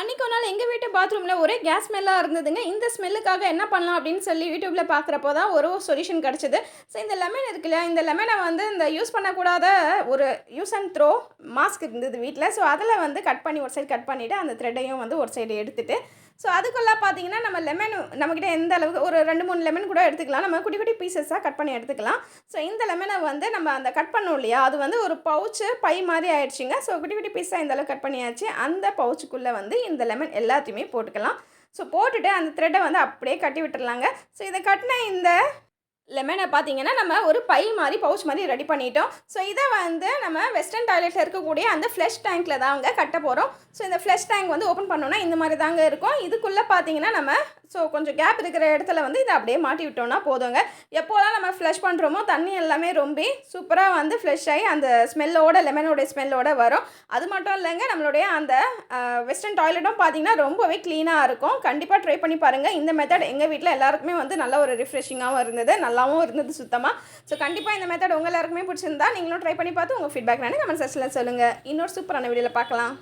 அன்றைக்கி ஒரு நாள் எங்கள் வீட்டு பாத்ரூமில் ஒரே கேஸ் ஸ்மெல்லாக இருந்ததுங்க. இந்த ஸ்மெல்லுக்காக என்ன பண்ணலாம் அப்படின்னு சொல்லி யூடியூப்பில் பார்க்குறப்போ தான் ஒரு சொல்யூஷன் கிடச்சிது. ஸோ இந்த லெமன் இருக்கு இல்லையா? இந்த லெமனை வந்து இந்த யூஸ் பண்ணக்கூடாத ஒரு யூஸ் அண்ட் த்ரோ மாஸ்க் இருந்தது வீட்டில் ஸோ அதில் வந்து கட் பண்ணி ஒரு சைடு கட் பண்ணிவிட்டு அந்த த்ரெட்டையும் வந்து ஒரு சைடு எடுத்துகிட்டு ஸோ அதுக்குள்ளே பார்த்தீங்கன்னா நம்ம லெமன் நம்மக்கிட்ட எந்த அளவுக்கு ஒரு ரெண்டு மூணு லெமன் கூட எடுத்துக்கலாம். நம்ம குட்டி குட்டி பீசஸாக கட் பண்ணி எடுத்துக்கலாம். ஸோ இந்த லெமனை வந்து நம்ம அந்த கட் பண்ணோம் இல்லையா அது வந்து ஒரு பவுச்சு பை மாதிரி ஆயிடுச்சுங்க. ஸோ குட்டி குட்டி பீஸாக இந்த அளவுக்கு கட் பண்ணியாச்சு. அந்த பவுச்சுக்குள்ளே வந்து இந்த லெமன் எல்லாத்தையுமே போட்டுக்கலாம். ஸோ போட்டுட்டு அந்த த்ரெட்டை வந்து அப்படியே கட்டி விட்டுடலாங்க ஸோ இதை கட்டின இந்த லெமனை பார்த்தீங்கன்னா நம்ம ஒரு பை மாதிரி பவுச் மாதிரி ரெடி பண்ணிட்டோம். ஸோ இதை வந்து நம்ம வெஸ்டர்ன் டாய்லெட்டில் இருக்கக்கூடிய அந்த ஃப்ளஷ் டேங்க்கில் தாங்க கட்ட போகிறோம் ஸோ இந்த ஃப்ளஷ் டேங்க் வந்து ஓப்பன் பண்ணோன்னா இந்த மாதிரி தாங்க இருக்கும். இதுக்குள்ளே பார்த்தீங்கன்னா நம்ம ஸோ கொஞ்சம் கேப் இருக்கிற இடத்துல வந்து இதை அப்படியே மாட்டி விட்டோம்னா போதுங்க. எப்போலாம் நம்ம ஃப்ளஷ் பண்ணுறோமோ தண்ணி எல்லாமே ரொம்ப சூப்பராக வந்து ஃப்ளஷ் ஆகி அந்த ஸ்மெல்லோட லெமனோட ஸ்மெல்லோட வரும். அது மட்டும் இல்லைங்க நம்மளுடைய அந்த வெஸ்டர்ன் டாய்லெட்டும் பார்த்தீங்கன்னா ரொம்பவே க்ளீனாக இருக்கும். கண்டிப்பாக ட்ரை பண்ணி பாருங்கள் இந்த மெத்தட் எங்கள் வீட்டில் எல்லாருக்குமே வந்து நல்ல ஒரு ரிஃப்ரெஷிங்காகவும் இருந்தது நல்லாவும் இருந்தது சுத்தமாக ஸோ கண்டிப்பாக இந்த மெத்தட் உங்கள் எல்லாருக்குமே பிடிச்சிருந்தா நீங்களும் ட்ரை பண்ணி பார்த்து உங்கள் ஃபீட்பேக் வேணும் நம்ம செக்ஷனில் சொல்லுங்கள் இன்னொரு சூப்பரான வீடியோவில் பார்க்கலாம்.